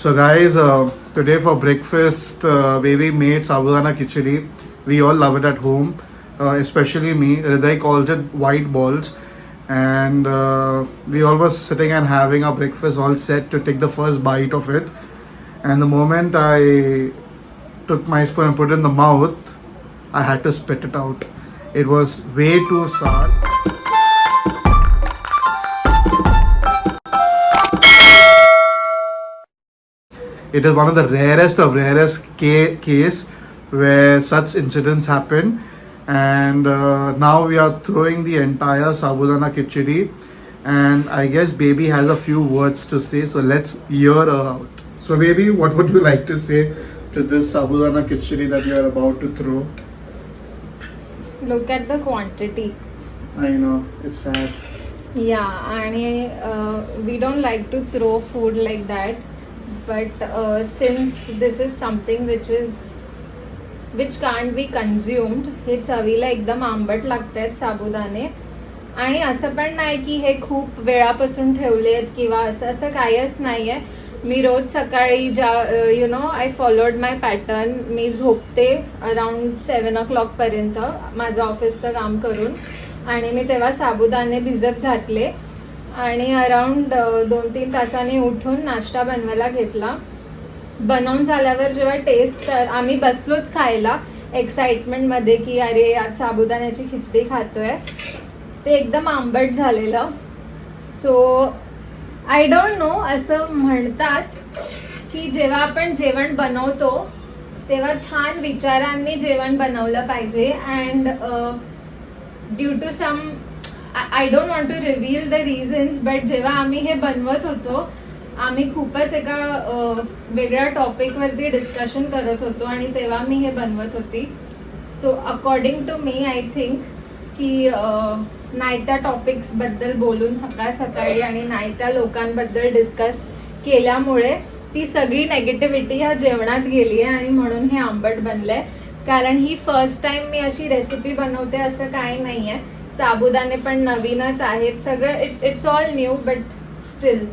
So guys, uh, today for breakfast, uh, baby made sabudana khichdi. We all love it at home, uh, especially me. Hriday calls it white balls. And uh, we all were sitting and having our breakfast all set to take the first bite of it. And the moment I took my spoon and put it in the mouth, I had to spit it out. It was way too sour. It is one of the rarest of rarest ca- case where such incidents happen. And uh, now we are throwing the entire sabudana khichdi. And I guess baby has a few words to say. So let's hear her out. So baby, what would you like to say to this sabudana khichdi that you are about to throw? Look at the quantity. I know it's sad. Yeah, and uh, we don't like to throw food like that but but since this is something which is which can't be consumed हे चवीला एकदम आंबट लागतात साबुदाणे. आणि असं पण नाही की हे खूप वेळापासून ठेवले आहेत किंवा असं असं काहीच नाही आहे मी रोज सकाळी ज्या you know I followed my pattern मी झोपते अराउंड सेवन ओ क्लॉकपर्यंत माझं ऑफिसचं काम करून. आणि मी तेव्हा साबुदाणे भिजत घातले. आणि अराउंड दोन तीन तासांनी उठून नाश्ता बनवायला घेतला. बनवून झाल्यावर जेव्हा टेस्ट आम्ही बसलोच खायला एक्साइटमेंटमध्ये की अरे आज साबुदाण्याची खिचडी खातोय. ते एकदम आंबट झालेलं. सो आय डोंट नो असं म्हणतात की जेव्हा आपण जेवण बनवतो तेव्हा छान विचारांनी जेवण बनवलं पाहिजे. And due to some I don't want to reveal the reasons but जेव्हा आम्ही हे बनवत होतो आम्ही खूपच एका वेगळ्या टॉपिकवरती डिस्कशन करत होतो आणि तेव्हा मी हे बनवत होती. So according to me I think की नाही त्या टॉपिक्सबद्दल बोलून सकाळ सकाळी आणि नाही त्या लोकांबद्दल डिस्कस केल्यामुळे ती सगळी नेगेटिव्हिटी ह्या जेवणात गेली आहे आणि म्हणून हे आंबट बनलंय. कारण ही फर्स्ट टाइम मी अशी रेसिपी बनवते असं काही नाही आहे साबुदाणे पण नवीनच आहेत सगळं it it's all new but still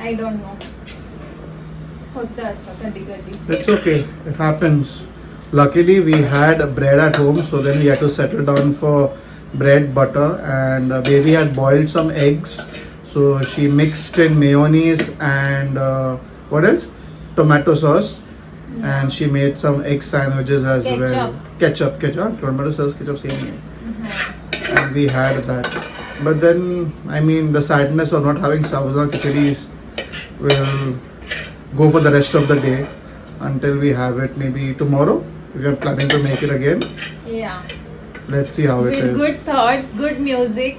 I don't know होतं असं कधी कधी It's okay. It happens. Luckily, we had bread at home, so then we had to settle down for bread, butter, and uh, baby had boiled some eggs. So she mixed in mayonnaise and uh, what else? Tomato sauce, and she made some egg sandwiches as well. Ketchup. Ketchup, ketchup. Tomato sauce, ketchup, same. name. Mhm. And we had that. But then, I mean, the sadness of not having sabudana khichdi will go for the rest of the day until we have it maybe tomorrow. We are planning to make it again. Yeah. Let's see how it With is. good thoughts, good music.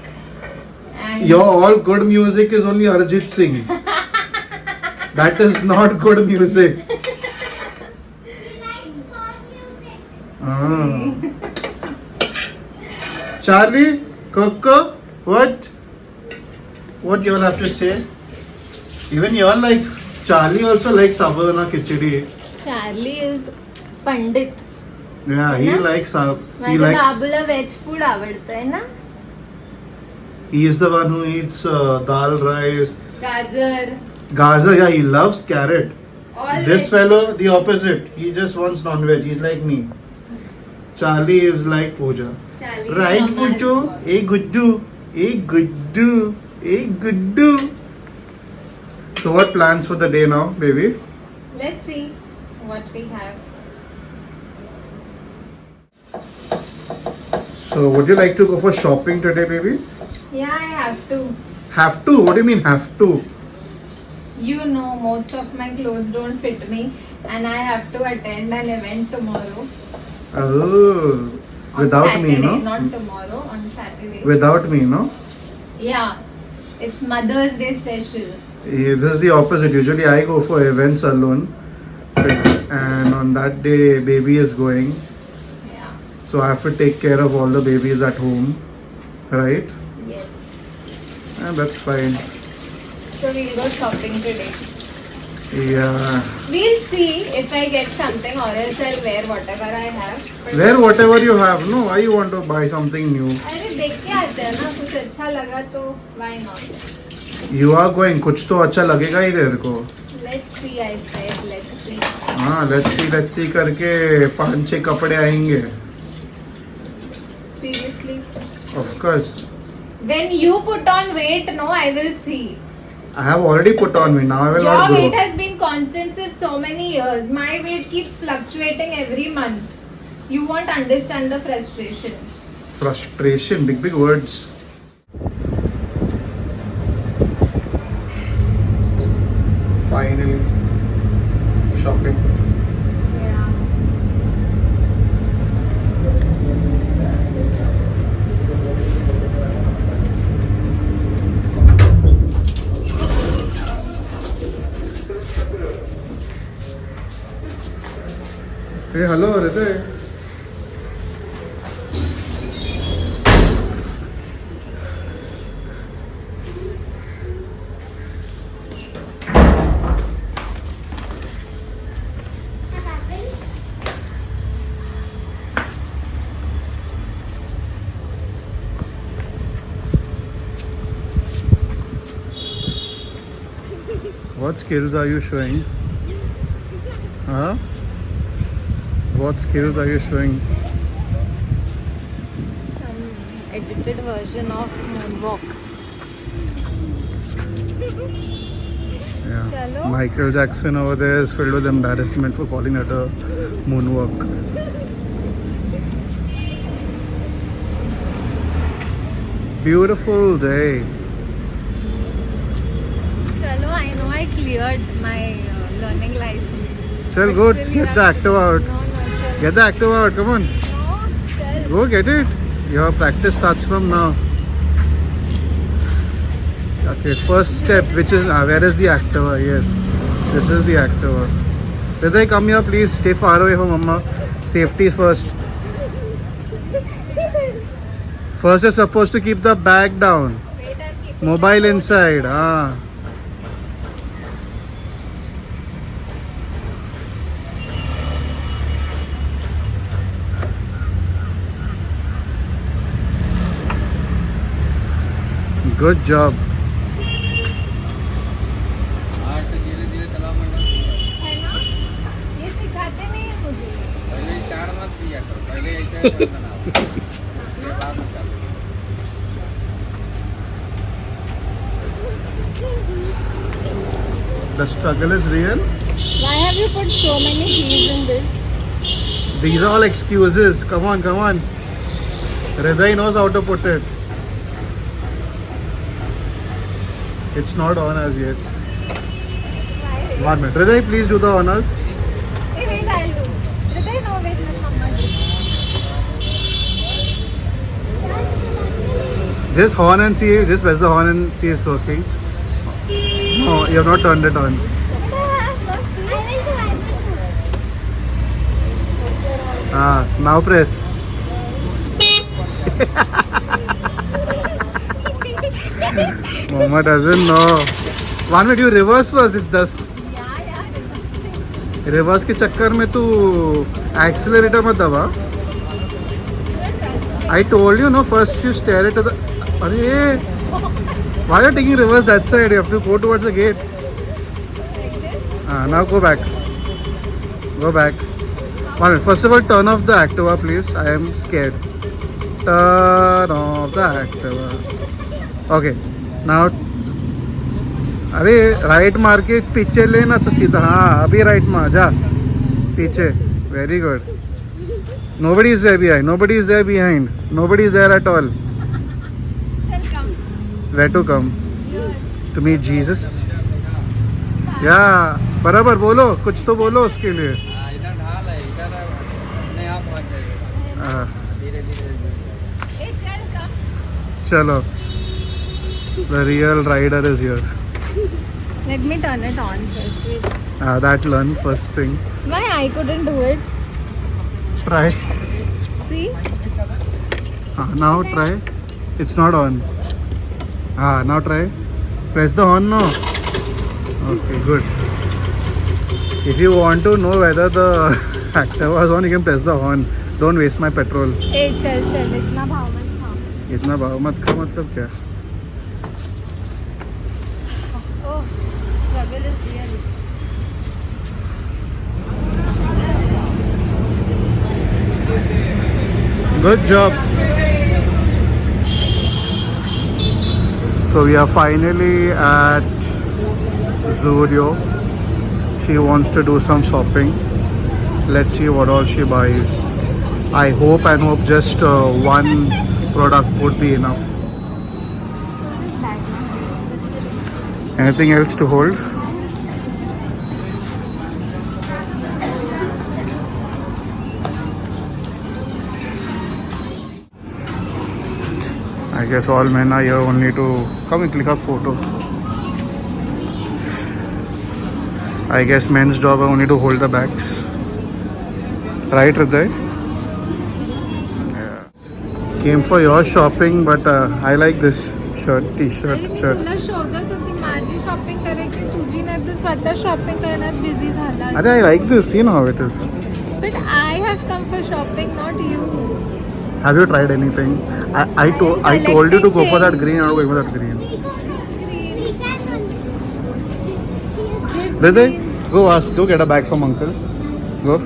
And Your all good music is only Arjit Singh. that is not good music. Ah. Charlie, Coco, what? What you all have to say? Even you all like Charlie also likes sabudana khichdi. Charlie is Pandit Yeah, he ना? likes sab. He माझ्या likes. बाबूला veg food आवडतंय ना He is the one who eats uh, dal rice, गाजर gajar. Yeah, he loves carrot. all This veg- fellow, the opposite. He just wants non-veg. He's like me. Charlie is like Pooja. Charlie is Right, Mama's Puchu? boy. Hey, Guddu. Hey, Guddu. Hey, Guddu. So, what plans for the day now, baby? Let's see what we have. So, would you like to go for shopping today, baby? Yeah, I have to. Have to? What do you mean, have to? You know, most of my clothes don't fit me, and I have to attend an event tomorrow. Oh, On without Saturday, me, no? Not tomorrow, on Saturday. Without me, no? yeah, it's Mother's Day special. Yeah, This is the opposite. Usually, I go for events alone, and on that day, baby is going. Yeah. So I have to take care of all the babies at home, right? Yes. And that's fine. So we'll go shopping today. Yeah. We'll see if I get something or else I'll wear whatever I have. But- Wear whatever you have. No, why you want to buy something new? अरे देख के आते हैं ना कुछ अच्छा लगा तो why not? You are going. कुछ तो अच्छा लगेगा ही तेरे को. Let's see, I said, let's see. हाँ लच्छी लच्छी करके पाँच छह कपड़े आएँगे Seriously. Of course When you put on weight, no, I will see. I have already put on me. Now I will Your not weight has been constant since so many years. My weight keeps fluctuating every month. You won't understand the frustration. Frustration, big big words. Finally, shopping. Yeah. Hey, hello, Hriday. What skills are you showing? Huh? What skills are you showing? Some edited version of Moonwalk. Yeah. Chalo. Michael Jackson over there is filled with embarrassment for calling that a moonwalk. Beautiful day. Chalo, I know I cleared my uh, learning license. Chal, But go still you get the active out. No, no. Get the active out. Come on. No. Go get it. Your practice starts from now. Okay, first step, which is uh, where is the Activa? Yes, this is the Activa. Hriday, come here, please. Stay far away from Mama. Safety first. First, you're supposed to keep the bag down. Wait, I'm keeping Mobile inside. Ah. Good job. the struggle is real. Why have you put so many keys in this? These are all excuses. Come on, come on. Hriday knows how to put it. It's not on as yet. One minute. Hriday, please do the honors. Hey, wait, I'll do. Did I know? Wait, let Mama. Just horn and see. Just press the horn and see if it's working. No, you have not turned it on. But I have no seat. I will do, I will do. Ah, now press. Mama doesn't know. One minute you reverse first. It's dust. Reverse के चक्कर में तू accelerator मत दबा I told you no first you steer it अरे why are you taking reverse that side you have to go towards the gate ah, now go back go back one minute first of all turn off the activa please i am scared turn off the activa okay now अरे right मार के पीछे लेना तो सीधा। हाँ अभी right मार जा। पीछे। Very good nobody is there behind nobody is there behind nobody is there at all way to come to me Jesus या बराबर बोलो। कुछ तो बोलो उसके लिए। हाँ। चलो। The real rider is here. Let me turn it on first. Wait. Uh, that learn first thing. Why I couldn't do it? Try. See? Uh, now try. It's not on. Ah, now try. Press the horn now. Okay, good. If you want to know whether the actor was on, you can press the horn. Don't waste my petrol. Hey, chal, chal. इतना भाव मत खाओ. इतना भाव मत खा मतलब क्या Good job. So we are finally at Zudio. She wants to do some shopping. Let's see what all she buys. I hope and hope just uh, one product would be enough. Anything else to hold? I guess all men are here only to come and click a photo. I guess men's job are only to hold the bags. Right, Hriday? Yeah. Came for your shopping, but uh, I like this shirt, t-shirt, अरे मी shirt. तुला शोधत होती माझी shopping करायची तुझी नाही तू स्वतः शॉपिंग करण्यात बिझी झाला Arey, I like this. You know how it is. But I have come for shopping not you Have you tried anything? I I, to- I told you to go for that green. I'm not going for that green. Hriday, go ask. Go get a bag from uncle. Go.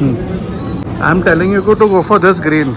Hmm. I'm telling you to go for this green.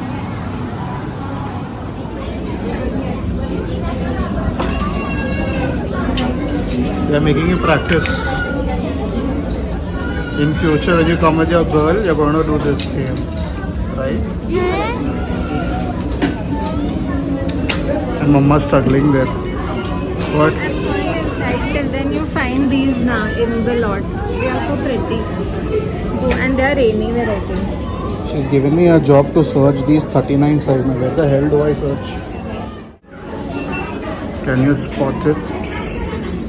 They are making you practice. In future, when you come with your girl, you're going to do this same, right? Yeah. And mama's struggling there. What? I'm going inside till then you find these now in the lot. They are so pretty. Oh, and they are rainy variety. She's given me a job to search these 39 size. Where the hell do I search? Can you spot it?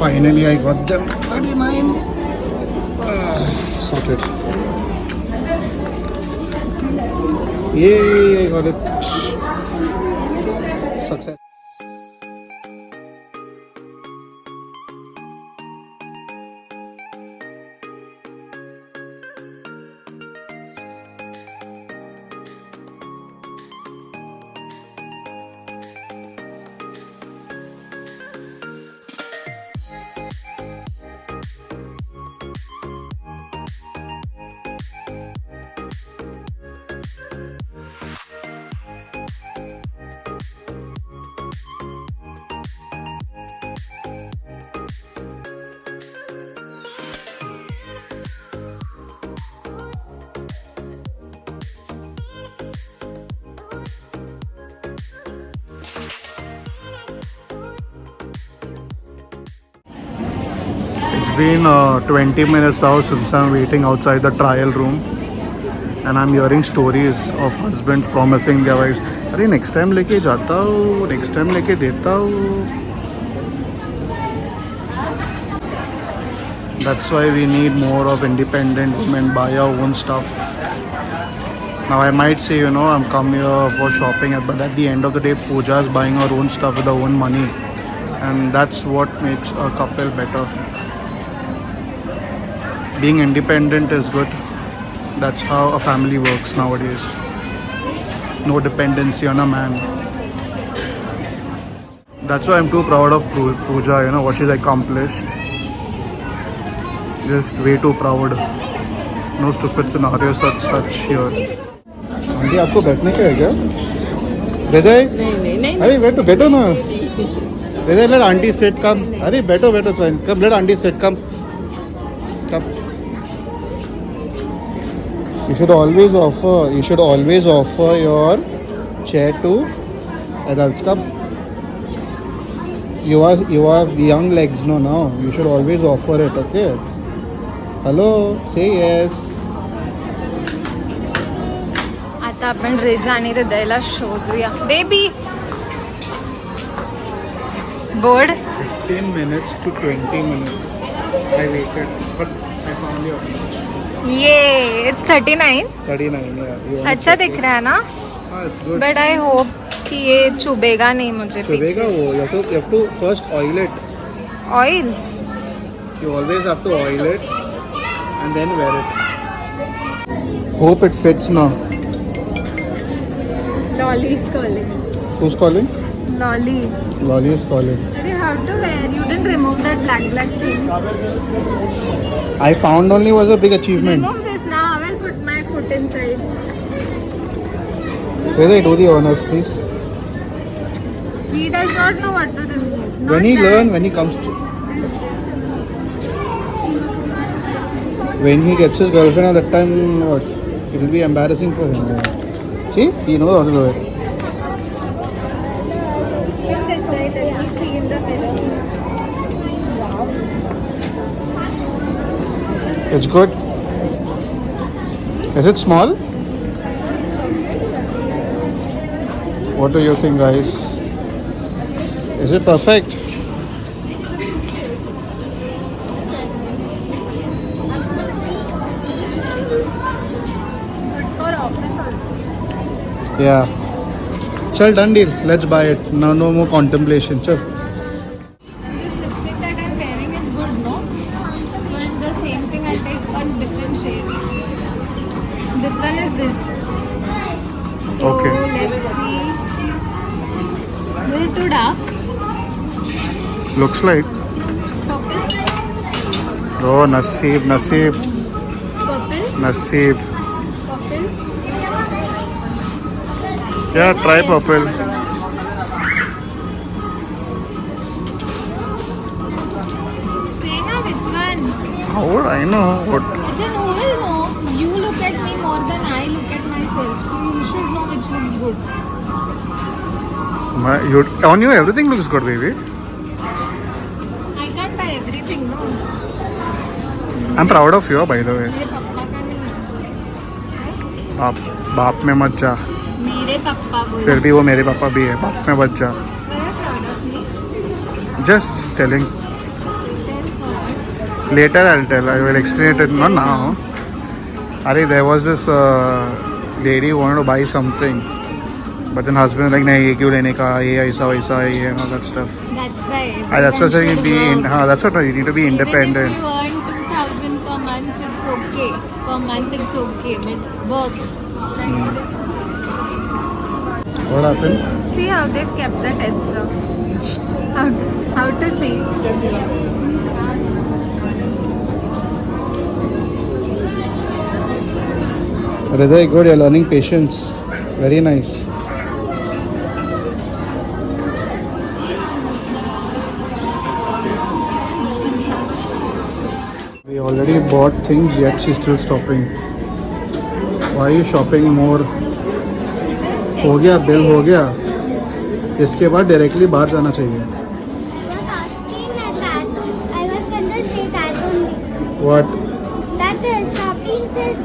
Finally, I got them. 39. Ah, sorted. Yay, I got it. It's been uh, 20 minutes now since I'm waiting outside the trial room and I'm hearing stories of husbands promising their wives अरे next time लेके जाता हूँ next time लेके देता हूँ That's why we need more of independent women buy our own stuff. Now I might say, you know, I'm come here for shopping, but at the end of the day, Pooja is buying her own stuff with her own money, and that's what makes a couple better. Being independent is good. That's how a family works nowadays. No dependency on a man. That's why I'm too proud of Poo- Pooja, you know, what she's accomplished. Just way too proud. No stupid scenario such such here. Aunty आपको बैठने का है क्या हृदय नहीं नहीं नहीं अरे बैठो बैठो ना हृदय लेट आंटी सेट कम अरे बैठो बैठो fine come late aunty set come come You should always offer. You should always offer your chair to adults. Come. You are you have young legs no now. You should always offer it. Okay. Hello. Say yes. आता आपण रेजा आणि हृदयला शोधूया baby bored 15 minutes to 20 minutes. I waited, but. ये it's thirty nine thirty nine अच्छा दिख रहा है ना? बट आई होप कि ये चुभेगा नहीं मुझे चुभेगा वो you have to you have to first oil it oil you always have to oil it and then wear it hope it fits Lolly is calling calling Lolly Lolly is calling have to wear. You didn't remove that black black thing. I found only was a big achievement. Remove this now. I will put my foot inside. Veda, do the honors, please. He does not know what to remove. Not when he that. learn, when he comes to. When he gets his girlfriend at that time, what? It will be embarrassing for him. See, he knows all to do. It's good. Is it small? What do you think, guys? Is it perfect? Yeah. Chal, done deal. Let's buy it. Now, no more contemplation. Chal. Looks like. Purple? Oh, Naseeb, Naseeb, Purple? Naseeb. Purple? Yeah, try purple. Which one? How would I know? What? Then who will know? You look at me more than I look at myself. So you should know which looks good. My, you, on you, everything looks good, baby. I am proud of you by the way आप बाप में मत जा। मेरे पापा फिर भी वो मेरे पापा भी है बाप में मत जा। Just telling later I tell I will explain it not now अरे there was this lady wanted to buy something but then husband like नहीं ये क्यों लेने का? ये ऐसा वैसा ये all that stuff that's why I that's why you need to be independent month, it's okay. Per month, it's okay. But work. What happened? See how they've kept the tester. How to, how to see. Hriday, good. You're learning patience. Very nice. Already bought things, yet she's still stopping. Why are you shopping more? हो गया bill हो गया इसके बाद directly बाहर जाना चाहिए was asking at that. Uh, shopping is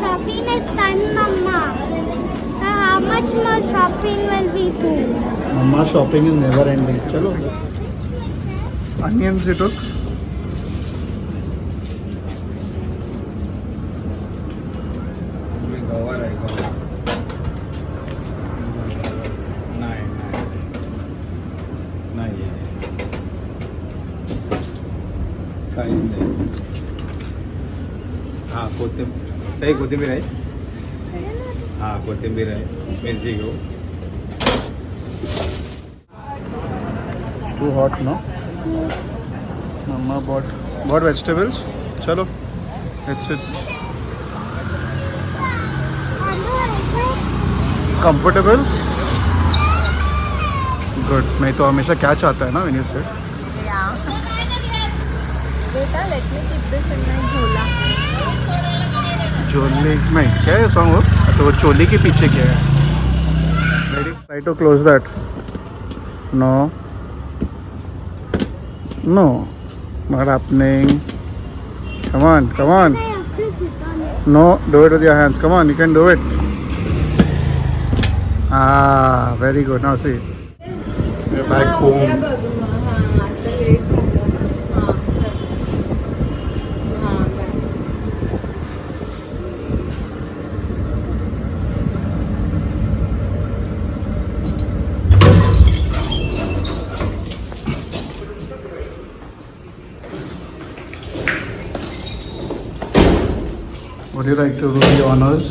shopping is done, Mama. Uh, how much more shopping will we do? Mumma shopping is never ending चलो अनियंस इट टुक है कोथिंबीर है? हाँ कोथिंबीर too hot no mumma bought bought vegetables चलो it's it comfortable good मैं तो हमेशा क्या चाहता है ना मैंने से बेटा let me this in my झोला. चोली नहीं क्या है सॉन्ग वो तो वो चोली के पीछे क्या है on, come on. I have to sit on it. No, do it with your hands. Come on, you can do it. Ah, very good. Now see. We're back हा, उद्या home. बघ मग. हा, आता late झालं. हा, चल. हा, bye. Would you like to do the honors?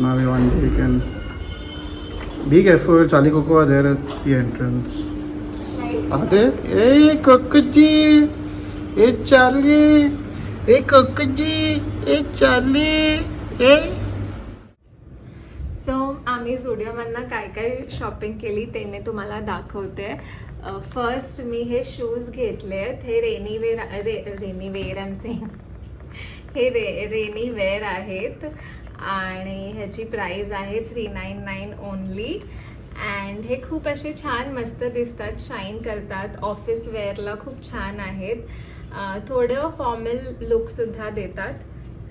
Now we want we can be careful. Charlie Coco are there at the entrance. Are they? Hey, Cocoji! A Charlie! A Cocoji! A Charlie! ए सो आम्ही झुडिओमधनं काय काय shopping केली ते मी तुम्हाला दाखवते first मी हे shoes घेतले आहेत हे रेनी वेअर रे रेनी वेअर एम हे रे रेनी वेअर आहेत आणि ह्याची प्राईज आहे three nine nine only and हे खूप असे छान मस्त दिसतात शाईन करतात ऑफिस वेअरला खूप छान आहेत थोडं फॉर्मल लुकसुद्धा देतात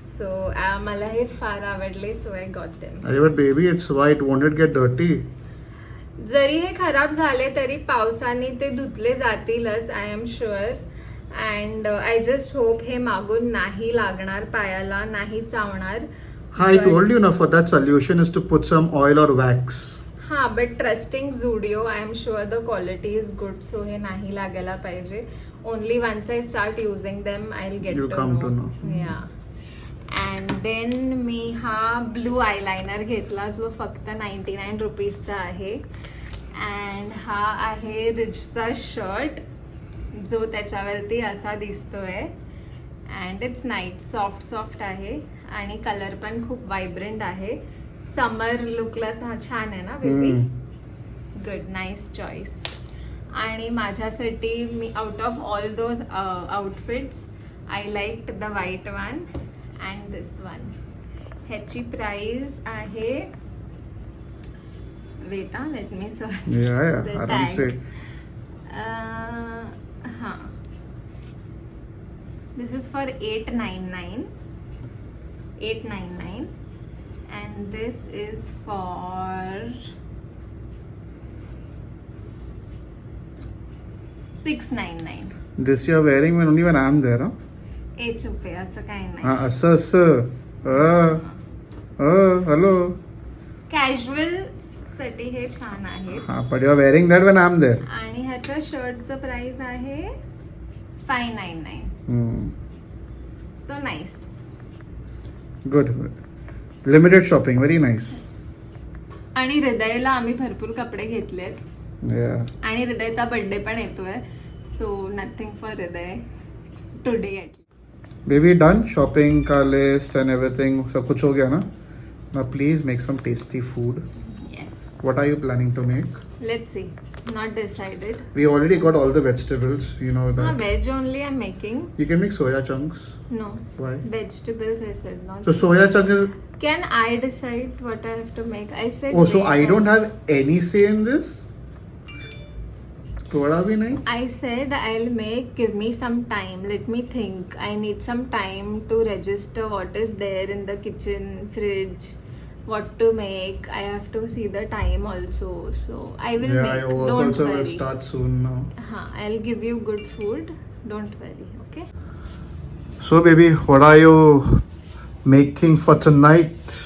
सो मला हे फार आवडले so I got them but baby, it's white. Won't it get dirty? जरी हे खराब झाले तरी पावसाने ते धुतले जातीलच I am sure and I just hope हे मागून नाही लागणार पायाला नाही चावणार I told you now for that solution is to put some oil or wax. हा but trusting Zudio I am sure the quality is good so हे नाही लागायला पाहिजे only once I start using them I get You'll come to know. या and then मी हा blue eyeliner घेतला जो फक्त नाईन्टी नाईन रुपीजचा आहे. अँड हा आहे रिचचा शर्ट जो त्याच्यावरती असा दिसतोय. And it's night soft soft आहे. आणि कलर पण खूप वायब्रंट आहे. समर लुकला छान आहे ना बेबी. गुड नाईस चॉईस आणि माझ्यासाठी मी out of all those outfits I like the white one and this one ह्याची प्राइस आहे वेटा लेट मी सर्च. हां. This is for eight nine nine eight nine nine and this is for 699 this you are wearing one only one arm there ए चुपे असं काय नाही. हा असं असं. अ हॅलो कॅज्युअलसाठी हे छान आहे. हा but you are wearing that one arm there आणि ह्याच्या शर्टचं प्राइस आहे 599 so nice good limited shopping very nice आणि हृदयला आम्ही भरपूर कपडे घेतलेत. आणि हृदयचा बर्थडे पण येतोय so nothing for Hriday today at Baby done shopping का list and everything सब कुछ हो गया ना please make some tasty food yes what are you planning to make let see not decided we already got all the vegetables you know that veg only I am making you can make soya chunks no why vegetables I said not. so soya chunk is Can I decide what I have to make? I said. oh so I don't have any say in this थोड़ा भी नहीं I said I'll make. Give me some time. Let me think. I need some time to register what is there in the kitchen, fridge, what to make. I have to see the time also. So I will yeah make. your work Don't also worry. will start soon now Huh, I'll give you good food. Don't worry. Okay. so baby what are you making for tonight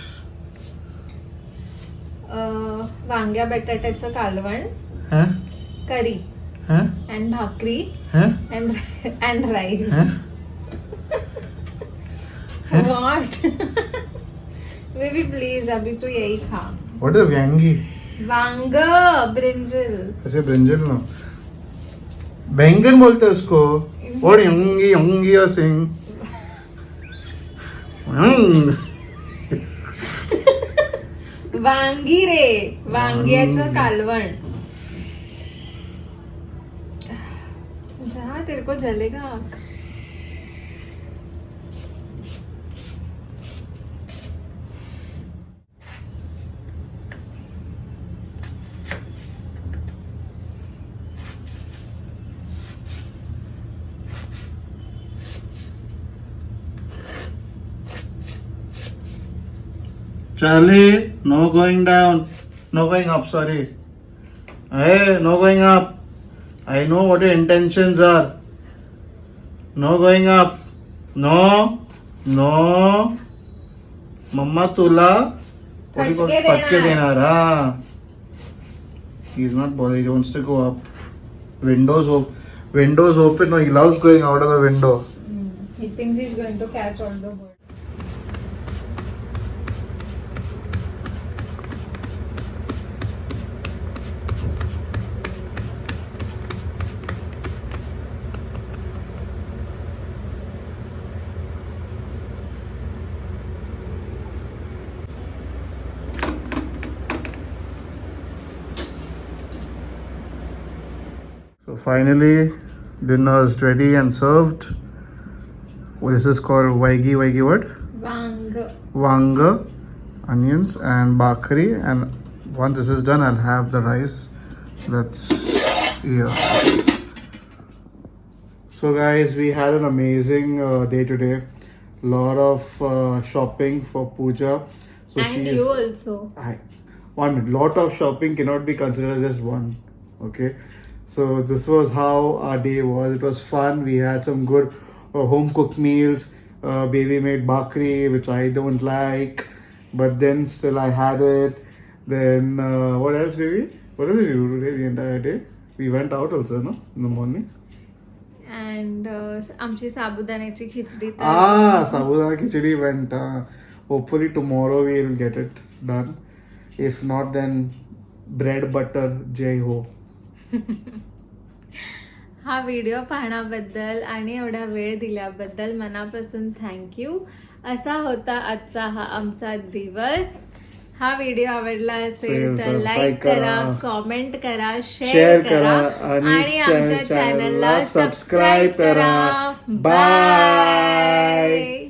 Uh, वांग्या बटाट्याचं कालवण Huh? करी Huh? And and rice Huh? Please अभी तू यही खा What is Vyangi? वांग brinjal ऐसे ब्रिंजल ना। बैंगन बोलते हैं उसको। और यंगी यंगी और सिंह वांगी रे वांग्याचं कालवण जा तेरे को जलेगा Charlie, no going down, no going up. Sorry. Hey, no going up. I know what your intentions are. No going up. No, no. मम्मा तुला what do you call- फटके फटके देणार. देणार हा he's not bothered he wants to go up windows open windows open no he loves going out of the window he thinks he's going to Finally, dinner is ready and served. This is called waigi waigi what? Wang Wanga, onions and bakri. And once this is done, I'll have the rice. That's here. So guys, we had an amazing uh, day today. Lot of uh, shopping for puja. So and she's- you also I, one. Lot of shopping cannot be considered as just one. Okay. So this was how our day was. It was fun. We had some good uh, home cooked meals. Uh, baby made bakri, which I don't like, but then still I had it. Then uh, what else, baby? What did we do today? The entire day. We went out also, no, in the morning. And आमची साबुदाण्याची खिचडी तर Ah, sabudana khichdi went. Uh, hopefully tomorrow we'll get it done. If not, then bread butter jai ho. हा video पाहण्याबद्दल आणि एवढा वेळ दिल्याबद्दल मनापासून thank you असा होता आजचा हा आमचा दिवस हा व्हिडिओ आवडला असेल तर लाईक करा कॉमेंट करा शेअर करा आणि आमच्या चॅनलला सबस्क्राईब करा. Bye.